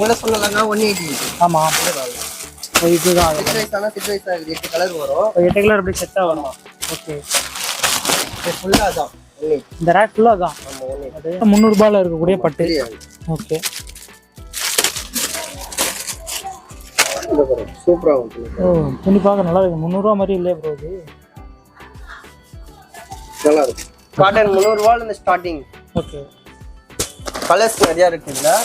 உங்களை சொல்லலைன்னா one eighty ஆமாம் இதுதான். சிக்ஸ் ரைஸ் ஆனால் சிக்ஸ் ரைஸ் ஆகுது. எட்டு கலர் வரும். எட்டு கலர் அப்படி செட்டாக வரும்? ஓகே ஃபுல்லாக தான் இந்த ரேக் ஃபுல்லாக தான் முந்நூறுபாயில் இருக்கக்கூடிய பட்டு. ஓகே சூப்பராக ஓ துணி நல்லா இருக்கு. முந்நூறுரூவா மாதிரி இல்லையே ப்ரோ இது. நல்லா இருக்கு. இந்த ஸ்டார்டிங் ஓகே கலர்ஸ் நிறையா இருக்குங்களா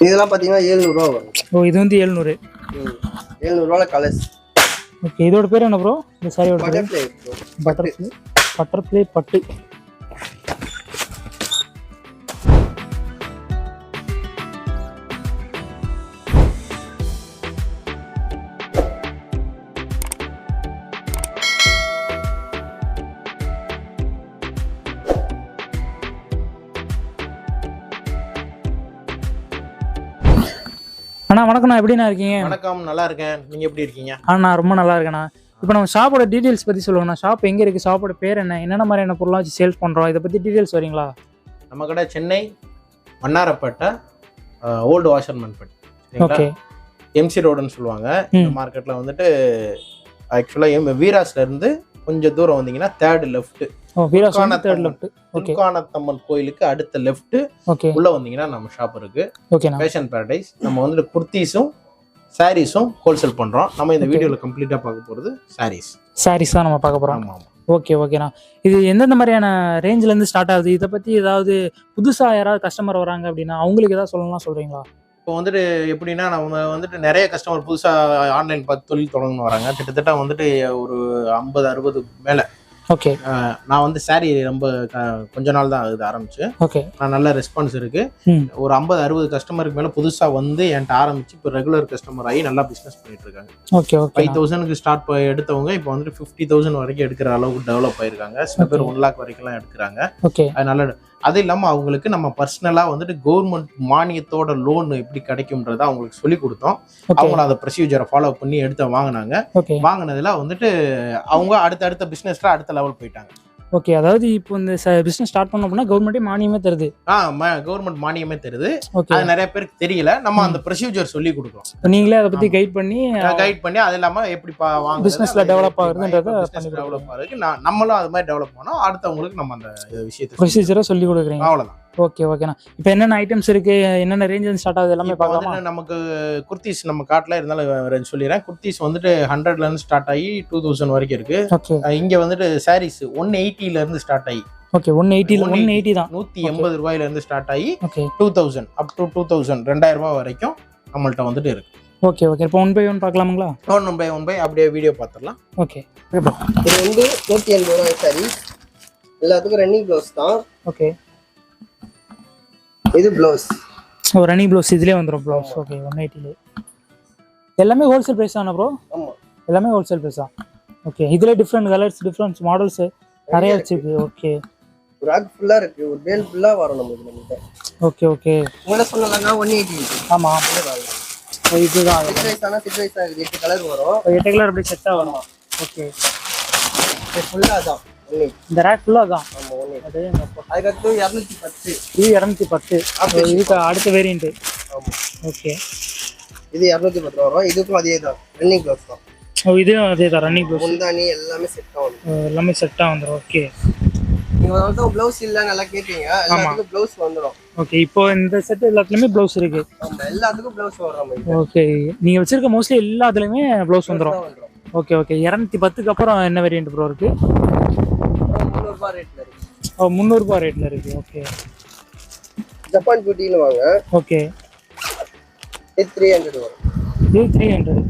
இதெல்லாம் பார்த்தீங்கன்னா ஏழ்நூறுவா வரும். ஓ இது வந்து எழுநூறு. ம். ஏழ்நூறுவால கலர்ஸ் ஓகே இதோட பேர் என்ன ப்ரோ இந்த சாரியோட பட்டர்ஃப்ளை பட்டர்ஃப்ளை பட்டர்ஃப்ளை பட்டு. அண்ணா வணக்கண்ணா எப்படிண்ணா இருக்கீங்க? வணக்கம் நல்லா இருக்கேன். நீங்க எப்படி இருக்கீங்க? ஆ நான் ரொம்ப நல்லா இருக்கேண்ணா. இப்போ நம்ம ஷாப்போட டீட்டெயில்ஸ் பற்றி சொல்லுங்கண்ணா ஷாப் எங்கே இருக்குது ஷாப்போட பேர் என்ன? என்னென்ன மாதிரியான பொருளாக வச்சு சேல்ஸ் பண்ணுறோம் இதை பற்றி டீட்டெயில்ஸ் வரீங்களா நம்ம கடை Chennai Mannarapettai old Washermanpet okay. MC ரோடுன்னு சொல்லுவாங்க. இந்த ம். மார்க்கெட்ல வந்துட்டு ஆக்சுவலாக எம் வீராஸ்ல இருந்து கொஞ்சம் தூரம் வந்தீங்கன்னா தேர்ட் லெஃப்ட் ஓ வீரா தேர்ட் துர்கானத்தம்மன். கோயிலுக்கு அடுத்த லெஃப்ட் ஓகே உள்ள வந்தீங்கன்னா நம்ம ஷாப் இருக்கு. ஃபேஷன் பேரடைஸ் நம்ம வந்துட்டு குர்த்தீஸும் சாரீஸும் ஹோல்சேல் பண்றோம். நம்ம இந்த. வீடியோல கம்ப்ளீட்டா பார்க்க போறது சாரீஸ் சாரீஸ் தான் நம்ம பார்க்க ஆமா ஓகே ஓகேண்ணா இது எந்தெந்த மாதிரியான ரேஞ்சிலேருந்து ஸ்டார்ட் ஆகுது? இதை பற்றி ஏதாவது புதுசாக யாராவது கஸ்டமர் வராங்க அப்படின்னா அவங்களுக்கு ஏதாவது சொல்லலாம் சொல்கிறீங்களா இப்போ வந்துட்டு எப்படின்னா நம்ம வந்துட்டு நிறைய கஸ்டமர் புதுசாக ஆன்லைன் பார்த்து தொழில் தொடங்கணும் வராங்க. கிட்டத்தட்ட வந்துட்டு ஒரு ஐம்பது அறுபது மேலே. ஓகே நான் வந்து saree ரொம்ப கொஞ்ச நாள் தான் ஆகுது ஆரம்பிச்சு. ஓகே நான் நல்ல ரெஸ்பான்ஸ் இருக்கு. ஒரு ஐம்பது அறுபது கஸ்டமருக்கு மேலே புதுசாக வந்து என்கிட்ட ஆரம்பிச்சு இப்போ ரெகுலர் கஸ்டமர் ஆகி நல்லா பிஸ்னஸ் பண்ணிட்டு இருக்காங்க. ஓகே ஓகே ஃபைவ் தௌசண்ட்க்கு ஸ்டார்ட் எடுத்தவங்க இப்போ வந்துட்டு ஃபிஃப்டி தௌசண்ட் வரைக்கும் எடுக்கிற அளவுக்கு டெவலப் ஆயிருக்காங்க. சில பேர். ஒன் லேக் வரைக்கும்லாம் எடுக்கிறாங்க. ஓகே அதனால அது இல்லாமல் அவங்களுக்கு நம்ம பர்சனலாக வந்துட்டு கவர்மெண்ட் மானியத்தோட லோன் எப்படி கிடைக்கும்ன்றத அவங்களுக்கு சொல்லி கொடுத்தோம். அவங்கள அந்த ப்ரொசீஜரை ஃபாலோ பண்ணி எடுத்து வாங்கினாங்க. வாங்கினதுல வந்துட்டு அவங்க அடுத்த அடுத்த பிஸ்னஸ்ல அடுத்த லெவல் போயிட்டாங்க. ஓகே அதாவது இப்போ இந்த பிஸ்னஸ் ஸ்டார்ட் பண்ணோம் அப்படின்னா கவர்மெண்ட்டே மானியமே தருது. ஆ கவர்மெண்ட் மானியமே தருது. ஓகே அது நிறைய பேருக்கு தெரியல. நம்ம அந்த ப்ரொசீஜர் சொல்லி கொடுக்குறோம் நீங்களே அதை பற்றி கைட் பண்ணி கைட் பண்ணி அது இல்லாம எப்படி பா- வாங்குறது, Businessல அது develop எப்படி ஆகுறதுன்றத business பண்ணி develop ஆகுறதுக்கு நம்மளும் அது மாதிரி டெவலப் பண்ணோம். அடுத்தவங்களுக்கு நம்ம அந்த விஷயத்தை ப்ரொசீஜரை சொல்லி கொடுக்குறீங்க. அவ்வளவுதான். ஓகே ஓகேண்ணா இப்போ என்னென்ன ஐட்டம்ஸ் இருக்கு? என்னென்ன ரேஞ்ச் ஸ்டார்ட் ஆகுது? எல்லாமே பார்க்கலாமா? நமக்கு குர்த்திஸ் நம்ம காட்டில் இருந்தாலும் சொல்லிடுறேன். குர்த்திஸ் வந்துட்டு ஹண்ட்ரட்ல இருந்து ஸ்டார்ட் ஆகி டூ தௌசண்ட் வரைக்கும் இருக்கு. ஓகே. இங்க வந்துட்டு சாரீஸ் ஒன் எயிட்டில இருந்து ஸ்டார்ட் ஆகி. ஓகே ஒன் எயிட்டியில் ஒன் 180 எயிட்டி தான். நூத்தி எண்பது ரூபாயில இருந்து ஸ்டார்ட் ஆகி okay. Two thousand up to two thousand ரெண்டாயிரம் ரூபாய் வரைக்கும் நம்மள்ட்ட வந்துட்டு இருக்கு. Okay okay. இப்போ ஒன் பை ஒன் பார்க்கலாமுங்களா? ஒன் பை ஒன் பை அப்படியே வீடியோ பார்த்துடலாம். ஓகே. இது வந்து நூற்றி எண்பது ரூபாய் சாரி எல்லாத்துக்கும் ரன்னிங் ப்ளவுஸ் தான். ஓகே. இது ப்ளவுஸ் ஓ ரனி ப்ளவுஸ் இதுலேயே வந்துடும் ப்ளவுஸ் ஓகே ஒன் எயிட்டிலே எல்லாமே ஹோல்சேல் ப்ரைஸ் தானே ப்ரோ எல்லாமே ஹோல்சேல் ப்ரைஸ் தான் ஓகே இதில் டிஃப்ரெண்ட் கலர்ஸ் டிஃப்ரெண்ட் மாடல்ஸ் நிறைய வச்சிருக்கு. ஓகே ஒரு ஆக் ஃபுல்லாக இருக்கு. ஒரு வேல் ஃபுல்லாக வரும் நமக்கு நம்மகிட்ட. ஓகே ஓகே உங்களை சொல்லலாங்க ஒன் எயிட்டி ஆமாம் இதுதான். சிக்ஸ் வைஸ் ஆனால் சிக்ஸ் வைஸ் ஆகுது. எட்டு கலர் வரும். எட்டு கலர் அப்படி செட்டாக வரும். ஓகே இது ஃபுல்லாக தான் ஒன் எயிட்டி இந்த ரேக் ஃபுல்லாக தான் அதுக்கடுத்து இரநூத்தி பத்து. இது இரநூத்தி பத்து. இதுக்கு அடுத்த வேரியண்ட்டு ஓகே இது இரநூத்தி பத்து ரூபா வரும். இதுக்கும் அதே தான். ரன்னிங் ப்ளவுஸ் தான். ஓ இதுவும் அதே தான். ரன்னிங் ப்ளவுஸ் முந்தானி எல்லாமே செட் ஆகும் எல்லாமே செட்டாக வந்துடும் ஓகே நீங்கள் வந்து ப்ளவுஸ் இல்லை நல்லா கேட்பீங்க எல்லாத்துக்கும் ப்ளவுஸ் வந்துடும் ஓகே இப்போ இந்த செட் எல்லாத்துலேயுமே ப்ளவுஸ் இருக்கு. எல்லாத்துக்கும் ப்ளவுஸ் வரும் நம்ம ஓகே நீங்கள் வச்சிருக்க மோஸ்ட்லி எல்லாத்துலேயுமே ப்ளவுஸ் வந்துடும் வந்துடும் ஓகே ஓகே இரநூத்தி பத்துக்கு அப்புறம் என்ன வேரியண்ட் ப்ரோ இருக்கு? முந்நூறுபா ரேட்டில் இருக்கு. ஓ முந்நூறுபா ரேட்டில் இருக்கு. ஓகே ஜப்பான் பியூட்டின்னு வாங்க. ஓகே இது த்ரீ ஹண்ட்ரட் வரும். இது த்ரீ ஹண்ட்ரட்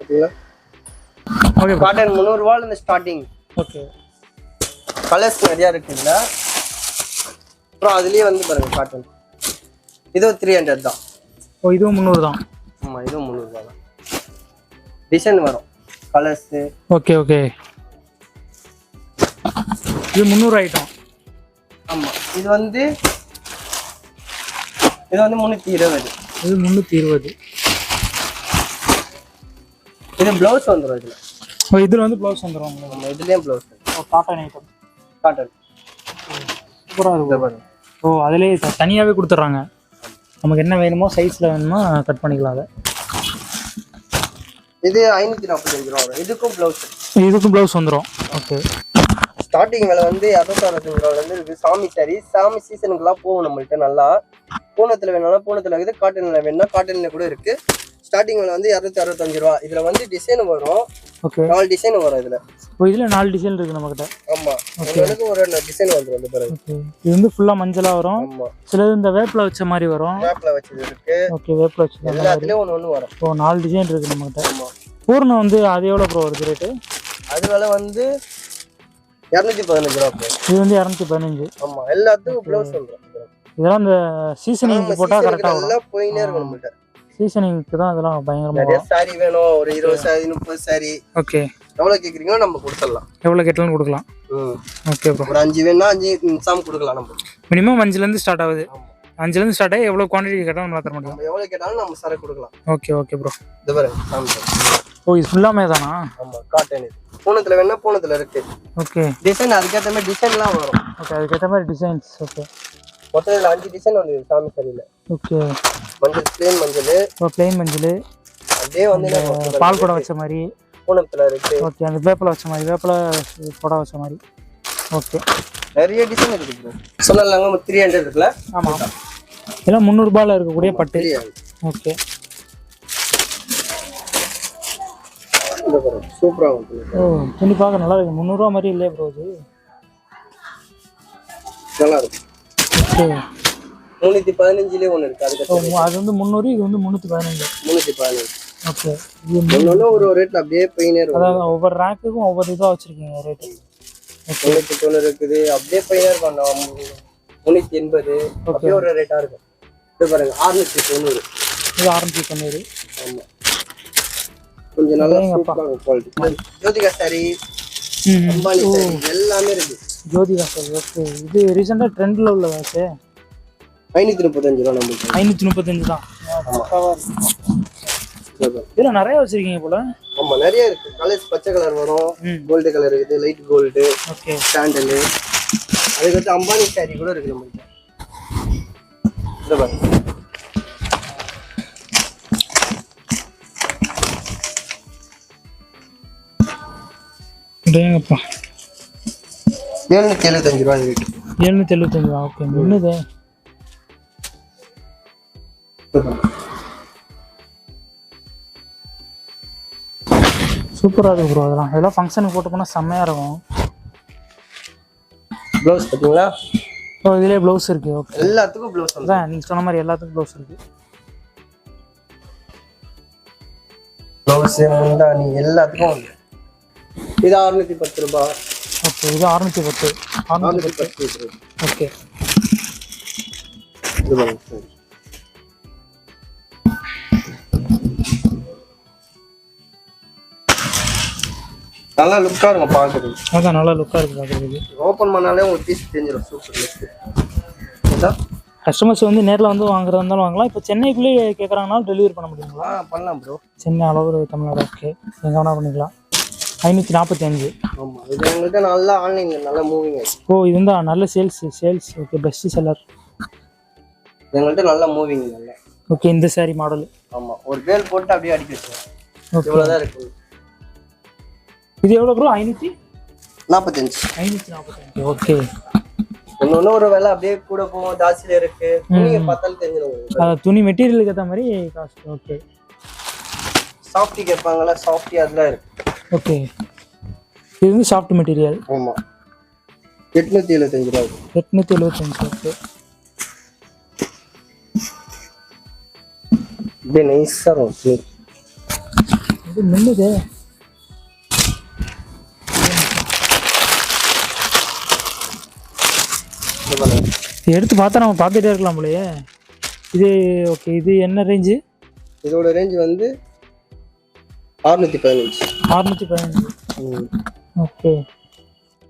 ஓகேங்களா? ஓகே காட்டன் முந்நூறுரூவால இந்த ஸ்டார்டிங் ஓகே கலர்ஸ் நிறையா இருக்குல்ல? அப்புறம் அதுலேயே வந்து பாருங்க காட்டன் இதுவும் த்ரீ ஹண்ட்ரட் தான். ஓ இதுவும் முந்நூறு தான் ஆமாம் இதுவும் முந்நூறுபா தான் டிசைன் வரும். Colours okay okay. இது முந்நூறு ஐட்டம். ஆமாம் இது வந்து இது வந்து முந்நூற்றி இருபது. இது முந்நூற்றி இருபது. இது ப்ளவுஸ் வந்துடும் இதில். ஓ இதில் வந்து ப்ளவுஸ் வந்துடும் உங்களுக்கு. இதுலேயும் ப்ளவுஸ் ஓ காட்டன் ஐட்டம் காட்டன் சூப்பராக இருக்கும். ஓ அதிலே த- தனியாவே கொடுத்துட்றாங்க. நமக்கு என்ன வேணுமோ சைஸ்ல வேணுமோ கட் பண்ணிக்கலாம் அதை. இது ஐநூத்தி நாற்பத்தஞ்சு ரூபா வரும். இதுக்கும் பிளவுஸ் இதுக்கும் ப்ளவுஸ் வந்துடும் ஓகே ஸ்டார்டிங் விலை வந்து இரநூத்தி அறுபத்தஞ்சு ரூபால இருந்து இருக்கு சாமி சாரி சாமி சீசனுக்குலாம் போகும் நம்மள்ட்ட நல்லா. பூனத்துல வேணாலும் பூனத்துல இருக்குது காட்டன்ல வேணும்னா காட்டன்ல கூட இருக்கு. ஸ்டார்டிங் விலை வந்து இரநூத்தி அறுபத்தஞ்சு ரூபா. இதுல வந்து டிசைன் வரும். ஓகே நாலு டிசைன் வரும் இதுல. இப்போ இதில் நாலு டிசைன் இருக்குது நம்மக்கிட்ட ஆமா. உங்களுக்கு ஒரு டிசைன் வந்துரும் இந்த ஓகே இது வந்து ஃபுல்லாக மஞ்சளாக வரும். ஆமா. சிலது இந்த வேப்பில் வச்ச மாதிரி வரும். மேப்ல வச்சது இருக்கு. ஓகே வேப்பில் வச்சது எல்லாத்துலயும் ஒண்ணு ஒண்ணு வரும். இப்போ நாலு டிசைன் இருக்குது நம்மக்கிட்ட ஆமா. பூர்ணம் வந்து அது எவ்வளோ ப்ரோ வருது ரேட்டு அது விலை வந்து இரநூத்தி பதினஞ்சு ரூபா இது வந்து இரநூத்தி பதினஞ்சு. ஆமா. எல்லாத்துக்கும் ப்ளவுஸ் வந்துரும் இதெல்லாம் இந்த சீசனிங்க்கு போட்டால் கரெக்டாக போயினே இருக்கும் நம்மள்ட்ட சீசனிங்க்கு தான் இதெல்லாம் பயங்கரமாக நிறைய சாரி வேணும். ஒரு இருபது சாரி முப்பது சாரி ஓகே எவ்வளவு கேக்குறீங்களோ நம்ம கொடுத்துடலாம். எவ்வளோ கேட்டாலும் கொடுக்கலாம். ம். ஓகே ப்ரோ ஒரு அஞ்சு வேணா அஞ்சு சாம் கொடுக்கலாம் நம்ம. மினிமம் அஞ்சுலேருந்து ஸ்டார்ட் ஆகுது. அஞ்சுலேருந்து ஸ்டார்ட் ஆகி எவ்வளோ குவான்டிட்டி கேட்டாலும் நம்ம தர முடியும். நம்ம எவ்வளவு கேட்டாலும் நம்ம சரக்கு கொடுக்கலாம். ஓகே ஓகே ப்ரோ இது பாருங்க சாமி ஓ இது ஃபுல்லாமே தானா ஆமா காட்டன் இது. பூனத்துல வேணா பூனத்துல இருக்கு. ஓகே டிசைன் அதுக்கேற்ற மாதிரி டிசைன்லாம் வரும். ஓகே அதுக்கேற்ற மாதிரி டிசைன்ஸ் ஓகே மொத்தம் அஞ்சு டிசைன் வந்து சாமி சரியில்ல ஓகே மஞ்சள் பிளேன் மஞ்சள். இப்போ பிளெயின் மஞ்சள். அப்படியே வந்து பால் கூட வச்ச மாதிரி. பூனத்துல இருக்கு. ஓகே அந்த வேப்பிலை வச்ச மாதிரி வேப்பிலை புடவை வச்ச மாதிரி. ஓகே நிறைய டிசைன் இருக்கு bro. சொன்னாங்க த்ரீ ஹண்ட்ரட் இருக்குல்ல? ஆமாம் எல்லாம் முந்நூறுபாயில் இருக்கக்கூடிய பட்டு. ஓகே இந்த பாருங்க சூப்பரா இருக்கும் ஓ துணி பார்க்க நல்லா இருக்கு. முந்நூறுரூவா மாதிரி இல்லையே ப்ரோ இது. நல்லா இருக்கும் ஓகே முன்னூத்தி பதினஞ்சுலயே ஒண்ணு இருக்கு. அதுக்கு ஓ மு- அது வந்து முந்நூறு இது வந்து முந்நூற்றி பதினஞ்சு. முன்னூத்தி பதினஞ்சு. ஓகே. ஒரு ரேட்ல அப்படியே போயினே இருக்கும். அதாவது ஒவ்வொரு ரேக்குக்கும் ஒவ்வொரு இதுவாக வச்சுருக்கீங்க ரேட்டு முன்னூத்தி தொண்ணூறு இருக்குது அப்படியே போயினே இருக்கும். முன்னூத்தி எண்பது அப்படியே ஒரு ரேட்டா இருக்கும். இது பாருங்க ஆறுநூத்தி தொண்ணூறு. இது ஆரம்பிச்சு தொண்ணூறு. கொஞ்சம் நல்லா குவாலிட்டி ஜோதிகா சாரி அம்பானி சாரி எல்லாமே இருக்கு. ஜோதிகா சார் ஓகே இது ரீசெண்டாக ட்ரெண்டில் உள்ள வாச்சு ஐநூத்தி முப்பத்தஞ்சு ரூபா நம்மளுக்கு ஐநூற்றி முப்பத்தஞ்சு தான். இதில் நிறைய வச்சுருக்கீங்க போல? ஆமா நிறைய இருக்கு. கலர்ஸ் பச்சை கலர் வரும். கோல்டு கலர் இருக்குது லைட் கோல்டு ஓகே. சாண்டலு. அதுக்கடுத்து அம்பானி சாரி கூட இருக்கு பாருங்க டேங்கப்பா எழுநூத்தி எழுபத்தஞ்சு ரூபா எழுநூற்றி எழுபத்தஞ்சு தான். ஓகே. என்னது? சூப்பராக இருக்கு ப்ரோ அதெல்லாம். இதெல்லாம் ஃபங்க்ஷனுக்கு போட்டு போனால் செம்மையாக இருக்கும். ப்ளவுஸ் பார்த்தீங்களா ஓ இதுலேயே ப்ளவுஸ் இருக்கு. ஓகே எல்லாத்துக்கும் ப்ளவுஸ் அதான் நீங்கள் சொன்ன மாதிரி எல்லாத்துக்கும் ப்ளவுஸ் இருக்கு. ப்ளவுஸ் முந்தானி எல்லாத்துக்கும் இது அறுநூத்தி பத்து ரூபாய் ஓகே இது அறுநூத்தி பத்து. அறுநூத்தி பத்து. ஓகே இது நல்லா லுக்கா இருக்கும் பார்க்குறது அதான் நல்லா லுக்காக இருக்குது பார்க்குறதுக்கு. ஓப்பன் பண்ணாலே உங்களுக்கு பீஸ் தெரிஞ்சிடும் சூப்பர் லுக் கஸ்டமர்ஸ் வந்து நேரில் வந்து வாங்குறதா இருந்தாலும் வாங்கலாம். இப்போ சென்னைக்குள்ளேயே கேட்குறாங்கனாலும் டெலிவரி பண்ண முடியுங்களா? பண்ணலாம் ப்ரோ சென்னை அளவு தமிழ்நாடு. ஓகே எங்கே வேணால் பண்ணிக்கலாம். ஐநூற்றி நாற்பத்தி அஞ்சு. ஆமாம் இது எங்கள்கிட்ட நல்லா ஆன்லைனில் நல்லா மூவிங் ஆயிடுச்சு. ஓ இது வந்து நல்ல sales sales okay best seller எங்கள்கிட்ட நல்லா மூவிங் நல்லா. ஓகே இந்த saree மாடல் ஆமாம் ஒரு பேல் போட்டு அப்படியே அடிக்க ஓகே இவ்வளோதான் இருக்கு. இது எவ்வளோ ப்ரோ ஐநூற்றி நாற்பத்தஞ்சு ஐநூற்றி நாற்பத்தஞ்சு ஓகே ஒன்று ஒரு விலை அப்படியே கூட போகும். ஜாஸ்தியில் இருக்கு. நீங்க பார்த்தாலும் தெரிஞ்சிடும் துணி மெட்டீரியலுக்கு ஏற்ற மாதிரி காஸ்ட் ஓகே சாஃப்டி கேட்பாங்கல்ல சாஃப்டி அதெல்லாம் இருக்கு. ஓகே இது வந்து சாஃப்ட் மெட்டீரியல் ஆமாம் எட்நூற்றி எழுபத்தஞ்சு ரூபா. எட்நூற்றி எழுபத்தஞ்சு ஓகே அப்படியே நைஸாக இருக்கும். இது மின்னுது எடுத்து பார்த்தா நம்ம பார்த்துட்டே இருக்கலாம் போலயே. இது ஓகே இது என்ன ரேஞ்சு இதோட ரேஞ்ச் வந்து அறுநூத்தி பதினஞ்சு. அறுநூற்றி பதினஞ்சு. ஓகே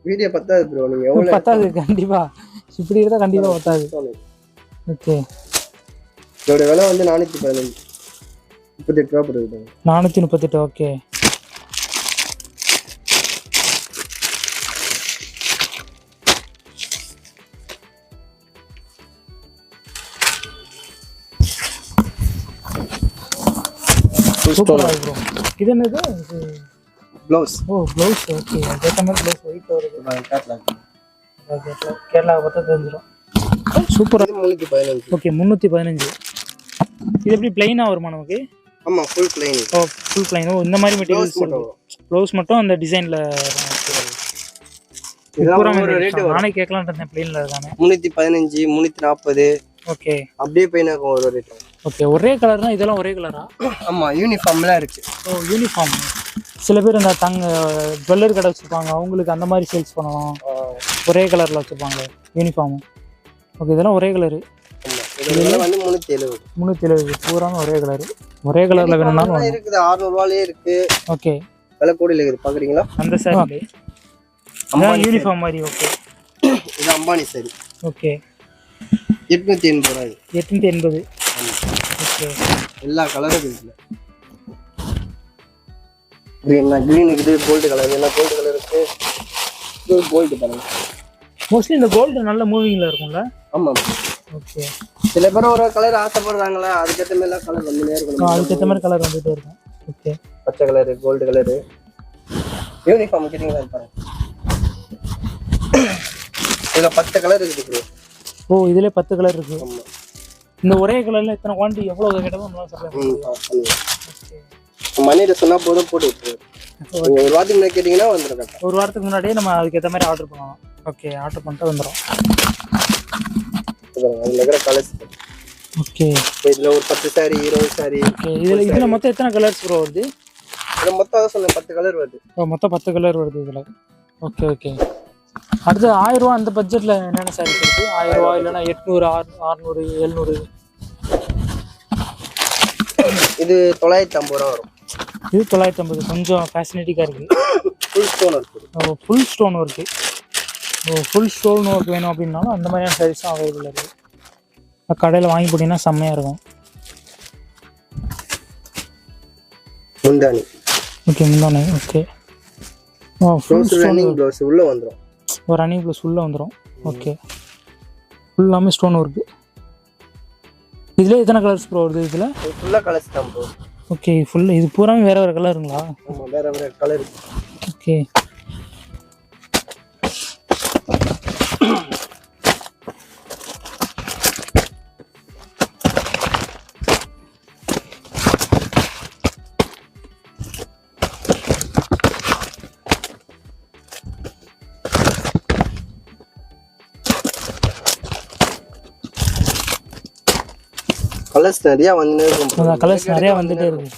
வீடியோ பத்தாது ப்ரோ நீங்கள் எவ்வளோ பத்தாது கண்டிப்பா. இப்படி இருந்தால் கண்டிப்பா பத்தாது. ஓகே இதோட விலை வந்து நானூற்றி பதினஞ்சு. முப்பத்தெட்டு ரூபா போடுது நானூற்றி முப்பத்தெட்டு ஓகே ப்ரோ இது என்னது ப்ளவுஸ் ஓ ப்ளவுஸ் ஓகே அதுக்கேற்ற மாதிரி ப்ளவுஸ் ஒயிட் வருது கேரளா கேரளா பார்த்தா தெரிஞ்சிடும் சூப்பராக முன்னூத்தி பதினஞ்சு ஓகே முந்நூற்றி பதினஞ்சு இது எப்படி பிளைனாக வருமா நமக்கு ஆமா ஃபுல் பிளைன் ஓ ஃபுல் பிளைன் ஓ இந்த மாதிரி மெட்டீரியல்ஸ் மட்டும். ப்ளவுஸ் மட்டும் அந்த டிசைனில் நானே கேட்கலான் இருந்தேன் பிளைனில் இருக்கானே முன்னூத்தி பதினஞ்சு முன்னூத்தி நாற்பது ஓகே அப்படியே பெயினாகும் ஒரு ரேட் ஓகே ஒரே கலர்னா இதெல்லாம் ஒரே கலரா ஆமா யூனிஃபார்ம்லாம் இருக்கு. ஓ யூனிஃபார்ம் சில பேர் இந்த தங்க ஜுவல்லரி கடை வச்சுருப்பாங்க அவங்களுக்கு அந்த மாதிரி சேல்ஸ் பண்ணணும் ஒரே கலரில் வச்சுருப்பாங்க யூனிஃபார்ம் ஓகே இதெல்லாம் ஒரே கலரு வந்து முன்னூத்தி எழுபது முந்நூற்றி எழுபது பூராமே ஒரே கலரு ஒரே கலரில் வேணும்னாலும். இருக்குது அறுநூறுவாலே இருக்கு. ஓகே விலை கூடையில் இருக்குது பாக்குறீங்களா? அந்த சாரி யூனிஃபார்ம் மாதிரி ஓகே இது அம்பானி சரி ஓகே எட்நூத்தி எண்பது ரூபாய். எட்நூற்றி எண்பது. எல்லா கலரும் இருக்குல்ல கிரீன் கிரீன் இருக்குது கோல்டு கலர் என்ன கோல்டு கலர் இருக்கு? இது கோல்டு பாருங்க. மோஸ்ட்லி இந்த கோல்டு நல்ல மூவிங்கில் இருக்கும்ல? ஆமா ஓகே சில பேர் ஒரு கலர் ஆசைப்படுறாங்களா அதுக்கேற்ற மாதிரி எல்லாம் கலர் வந்துனே இருக்கணும். அதுக்கேற்ற மாதிரி கலர் வந்துகிட்டே இருக்கும். ஓகே பச்சை கலர் கோல்டு கலரு யூனிஃபார்ம் கேட்டீங்களா பாருங்க. இதுல பத்து கலர் இருக்குது bro. ஓ இதுல பத்து கலர் இருக்கு. ஆமா. இந்த ஒரே கலர்ல இத்தனை குவான்டிட்டி எவ்வளவு கேட்டதும் நம்மளால சொல்ல ம், ஆ, பண்ணுங்க. மணியில சொன்னா போதும் போட்டு ஒரு வாரத்துக்கு முன்னாடி கேட்டீங்கன்னா வந்துடும் ஒரு வாரத்துக்கு முன்னாடியே நம்ம அதுக்கேற்ற மாதிரி ஆர்டர் பண்ணலாம். ஓகே ஆர்டர் பண்ணிட்டு வந்துடும் அதுல இருக்கிற கலர்ஸ் ஓகே. இதுல ஒரு பத்து சாரி இருபது சாரி ஓகே இதுல இதுல மொத்தம் எத்தனை கலர்ஸ் ப்ரோ வருது? இதுல மொத்தம் சொன்னேன் பத்து கலர் வருது. ஓ, மொத்தம் பத்து கலர் வருது இதுல. Okay okay. அடுத்து ஆயிரம் ரூபா அந்த பட்ஜெட்ல என்னென்ன சாரீஸ் இருக்கு? ஆயிரம் ரூபா இல்லைன்னா எட்நூறு ஆறு அறுநூறு எழுநூறு. இது தொள்ளாயிரத்தி ஐம்பது ரூபா வரும். இது தொள்ளாயிரத்தி ஐம்பது கொஞ்சம் ஃபேசினேட்டிக்காக இருக்கு. ஃபுல் ஸ்டோன் இருக்குது ஃபுல் ஸ்டோன் ஒர்க்கு ஓ ஃபுல் ஸ்டோன் ஒர்க் வேணும் அப்படின்னாலும் அந்த மாதிரியான சாரீஸும் அவைலபிள் இருக்குது கடையில் வாங்கி போட்டிங்கன்னா செம்மையாக இருக்கும். முந்தானி ஓகே முந்தானே ஓகே. ஓ ஃபுல் ரன்னிங் ப்ளவுஸ் உள்ள வந்துடும் ஒரு ரன்னிங் ப்ளஸ் உள்ளே வந்துடும் ஓகே ஃபுல்லாமே ஸ்டோன் ஒர்க்கு இதில் எத்தனை கலர்ஸ் ப்ரோ வருது இதில்? ஃபுல்லா கலர்ஸ் தான் ப்ரோ ஓகே ஃபுல் இது பூராமே வேறு வேறு கலருங்களா வேற வேற கலர் ஓகே நிறைய இருக்கும். அதான் கலர்ஸ் நிறையா வந்துட்டே இருக்கு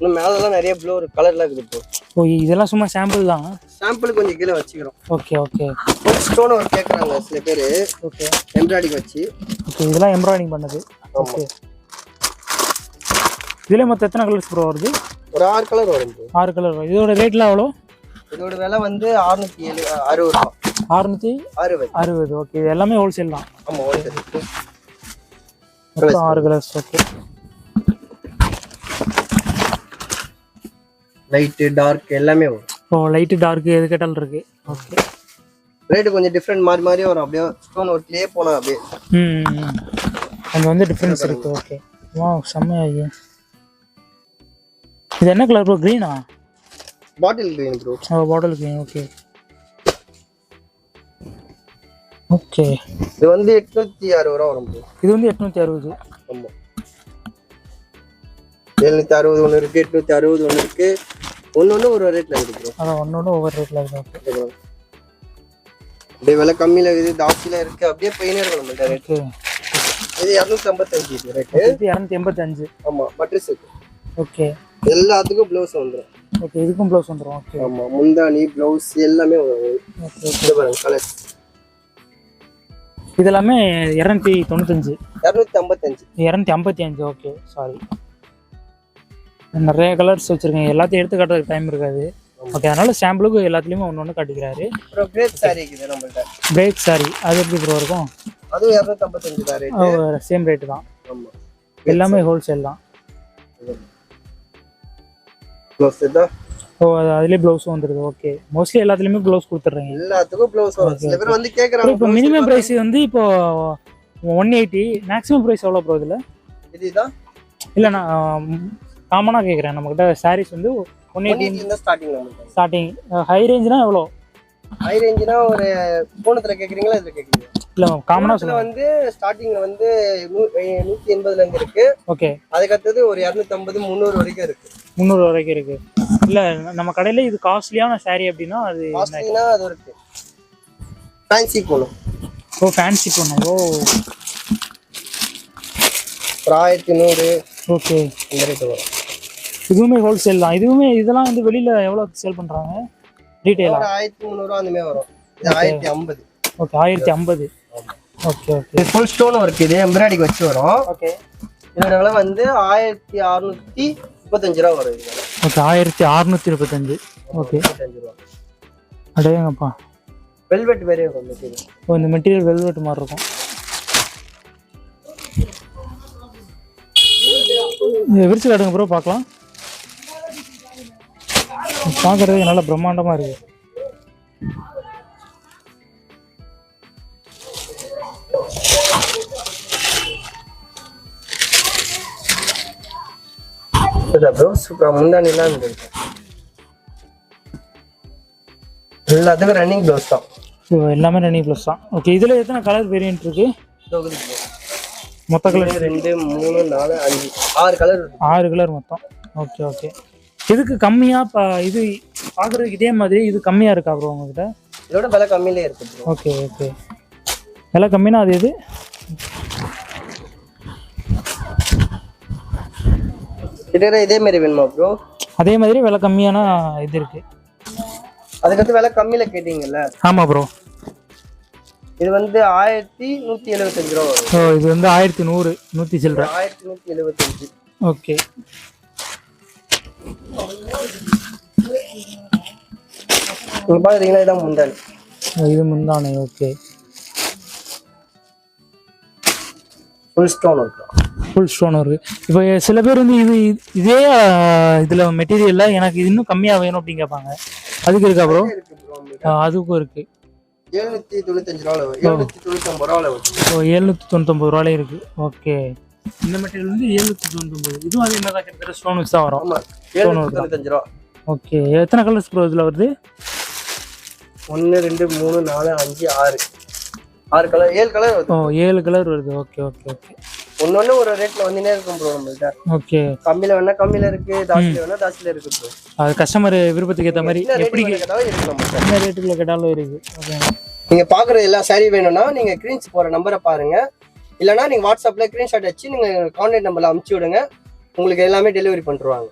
இன்னும் மேலலாம் நிறைய ப்ளூ கலர்லாம் இருக்குது ப்ரோ ஓ இதெல்லாம் சும்மா சாம்பிள் தான்? சாம்பிள் கொஞ்சம் கீழே வச்சுக்கிறோம். ஓகே ஓகே ஸ்டோன் ஒரு கேட்குறாங்க சில பேர். ஓகே எம்ப்ராய்டிங் வச்சு. ஓகே இதெல்லாம் எம்ப்ராய்டிங் பண்ணது. ஓகே இதில் மொத்தம் எத்தனை கலர்ஸ் ப்ரோ வருது? ஒரு ஆறு கலர் வரும் ஆறு கலர் வரும். இதோட ரேட்லாம் எவ்வளோ? இதோட விலை வந்து அறுநூத்தி ஏழு அறுபது ரூபா. அறுநூற்றி அறுபது. அறுபது. ஓகே இது எல்லாமே ஹோல்சேல் தான். ஆமா ஹோல்சேல் மொத்தம் ஆறு கலர்ஸ் ஓகே லைட்டு டார்க் எல்லாமே வரும். ஓ லைட்டு டார்க்கு எது கேட்டாலும் இருக்கு. ஓகே ரேட்டு கொஞ்சம் டிஃப்ரெண்ட் மாறி மாறி வரும். அப்படியே ஸ்டோன் ஒர்க்லேயே போனோம் அப்படியே. ம் அங்கே வந்து டிஃப்ரென்ஸ் இருக்கு ஓகே வா செம்மையாகி இது என்ன colour bro க்ரீனா bottle green bro bottle green okay okay இது வந்து எட்நூத்தி அறுபது ரூபா வரும் இது வந்து எட்நூற்றி அறுபது. ஆமா. எழுநூத்தி அறுபது ஒன்று இருக்கு எட்நூத்தி அறுபது ஒன்று இருக்கு. ஒன்று ஒன்று ஒரு ரேட்ல இருக்கு அதான் ஒன்னொன்று ஒவ்வொரு ரேட்டில் இருக்கு. அப்படியே விலை கம்மியில இருக்குது ஜாஸ்தியில இருக்கு. அப்படியே போயினே இருக்கும் நம்மள்ட்ட ரேட் ஓகே இது இரநூத்தி ஐம்பத்தஞ்சு இது ரேட்டு இரநூத்தி எண்பத்தஞ்சு. ஆமா பட்ரிஸ் இருக்கு ஓகே எல்லாத்துக்கும் ப்ளவுஸ் வந்துடும் ஓகே இதுக்கும் ப்ளவுஸ் வந்துடும் ஓகே ஆமா முந்தானி ப்ளவுஸ் எல்லாமே வரும் ஓகே கலர்ஸ் இது எல்லாமே இரநூத்தி தொண்ணூத்தஞ்சு. இரநூத்தி ஐம்பத்தஞ்சு இரநூத்தி ஐம்பத்தி அஞ்சு ஓகே சாரி நிறைய கலர்ஸ் வச்சுருக்கேன். எல்லாத்தையும் எடுத்து காட்டுறதுக்கு டைம் இருக்காது. ஓகே அதனால சாம்பிளுக்கு எல்லாத்துலேயுமே ஒன்று ஒன்று காட்டிக்கிறாரு. கிரேப் சாரி நம்மள்ட்ட. பிரேக் சாரி அது எப்படி ப்ரோ இருக்கும்? அதுவும் இரநூத்தி ஐம்பத்தஞ்சு தான் சேம் ரேட்டு தான். எல்லாமே ஹோல்சேல் தான். ஓ அது அதுலேயே ப்ளவுஸும் வந்துடுது ஓகே மோஸ்ட்லி எல்லாத்துலேயுமே ப்ளவுஸ் கொடுத்துட்றீங்க. எல்லாத்துக்கும் ப்ளவுஸ் வரும். சில பேர் வந்து கேட்குறாங்க இப்போ மினிமம் ப்ரைஸ் வந்து இப்போ ஒன் எயிட்டி மேக்ஸிமம் ப்ரைஸ் எவ்வளோ ப்ரோ இதில்? இதுதான் இல்லைண்ணா காமனாக கேட்குறேன் நம்மக்கிட்ட சாரீஸ் வந்து one eighty starting starting high ரேஞ்சுனா எவ்வளோ ஹை ரேஞ்சுனா ஒரு பூனத்தில் கேட்குறீங்களா இதில் கேட்குறீங்க இல்லை பூனத்தில் சொல்லுங்கள் வந்து ஸ்டார்டிங்ல வந்து நூ- அஹ் நூற்றி எண்பதுல இருந்து இருக்கு. ஓகே அதுக்கடுத்தது ஒரு இரநூத்தம்பது முந்நூறு வரைக்கும் இருக்கு. முந்நூறு வரைக்கும் இருக்கு. இல்லை நம்ம கடையில் இது காஸ்ட்லியான saree அப்படின்னா அது? காஸ்ட்லினா அது இருக்கு. ஃபேன்சி போகணும் ஓ ஃபேன்சி பண்ணும் ஓ. ஆயிரத்தி நூறு. ஓகே. இந்த ரேட்டு வரும். இதுவுமே ஹோல்சேல் தான். இதுவுமே இதெல்லாம் வந்து வெளியில் எவ்வளோ சேல் பண்ணுறாங்க ரீட்டெயிலா ஒரு ஆயிரத்தி முந்நூறுவா அந்த மாதிரி வரும். இது ஆயிரத்தி ஐம்பது. ஓகே ஆயிரத்தி ஐம்பது. ஓகே ஓகே இது ஃபுல் ஸ்டோன் ஒர்க் இது எம்ப்ராய்டிங் வச்சு வரும். ஓகே இதோட விலை வந்து ஆயிரத்தி அறுநூத்தி முப்பத்தஞ்சு ரூபா வரும் இது ஓகே ஆயிரத்தி அறுநூத்தி முப்பத்தஞ்சு ஓகே. அடையங்கப்பா வெல்வெட் வேறே ஓ இந்த மெட்டீரியல் வெல்வெட் மாதிரி இருக்கும். விரிச்சு காட்டுங்க ப்ரோ பார்க்கலாம். பார்க்கறதுக்கு நல்லா பிரம்மாண்டமாக இருக்கு ப்ரோ சூப்பர் முந்தானிலாம் இருக்கு எல்லாத்துக்கும் ரன்னிங் ப்ளவுஸ் தான் ஸோ எல்லாமே ரன்னிங் ப்ளஸ் தான் ஓகே இதில் எத்தனை கலர் வேரியன்ட் இருக்கு. மொத்த கலர் ரெண்டு மூணு நாலு அஞ்சு ஆறு கலர் ஆறு கலர் மொத்தம் ஓகே ஓகே இதுக்கு கம்மியாக இப்போ இது பார்க்குறதுக்கு இதே மாதிரி இது கம்மியாக இருக்கா ப்ரோ உங்ககிட்ட இதோட விலை கம்மியிலே இருக்கு ஓகே ஓகே விலை கம்மினா அது எது கிட்டத்தட்ட இதே மாதிரி வேணுமா ப்ரோ அதே மாதிரி விலை கம்மியான இது இருக்கு. அதுக்கடுத்து விலை கம்மியில கேட்டீங்கல்ல? ஆமாம் ப்ரோ இது வந்து ஆயிரத்தி நூத்தி எழுபத்தஞ்சு ரூபா வரும். ஸோ இது வந்து ஆயிரத்தி நூறு நூற்றி சில்லற. ஆயிரத்தி நூத்தி எழுபத்தஞ்சு ஓகே. நீங்க பாக்குறீங்களா இதான் முந்தானி இது முந்தானே ஓகே. ஃபுல் ஸ்டோன் இருக்கும் ஃபுல் ஸ்டோன் இருக்கு இப்போ சில பேர் வந்து இது இதே இதில் மெட்டீரியலில் எனக்கு இன்னும் கம்மியாக வேணும் அப்படின்னு கேட்பாங்க அதுக்கு இருக்கா ப்ரோ அதுக்கும் இருக்கு. எழுநூத்தி தொண்ணூத்தஞ்சு ரூபால வரும். எழுநூத்தி ஓ தொண்ணூத்தொம்பது இருக்கு. ஓகே. இந்த மெட்டீரியல் வந்து எழுநூற்றி தொண்ணூத்தொம்பது. இதுவும் அதே மாதிரி தான் கிட்டத்தட்ட ஸ்டோன் மிக்ஸ் தான் வரும். எழுநூத்தி தொண்ணூத்தஞ்சு ரூபா. ஓகே. எத்தனை கலர்ஸ் ப்ரோ இதில் வருது? ஒன்னு ரெண்டு மூணு நாலு அஞ்சு ஆறு. ஆறு கலர் ஏழு கலர் ஓ ஏழு கலர் வருது. Okay okay okay. ஒன்னொன்னு ஒரு ரேட்ல வந்துனே இருக்கும் ப்ரோ நம்மள்ட்ட. ஓகே கம்மியில வேணா கம்மியில இருக்கு தாசில வேணா தாசில இருக்கு ப்ரோ அது கஸ்டமர் விருப்பத்துக்கு ஏற்ற மாதிரி எப்படி கேட்டாலும் இருக்கு நம்மள்ட்ட. என்ன ரேட்டுக்குள்ள கேட்டாலும் இருக்கு. ஓகே நீங்க பாக்குற எல்லா சாரி வேணும்னா நீங்க கிரீன்ஸ் போற நம்பரை பாருங்க. இல்லைன்னா நீங்க வாட்ஸ்அப்ல ஸ்கிரீன்ஷாட் வச்சு நீங்க கான்டாக்ட் நம்பர்ல அமுச்சு விடுங்க. உங்களுக்கு எல்லாமே டெலிவரி பண்ணிருவாங்க.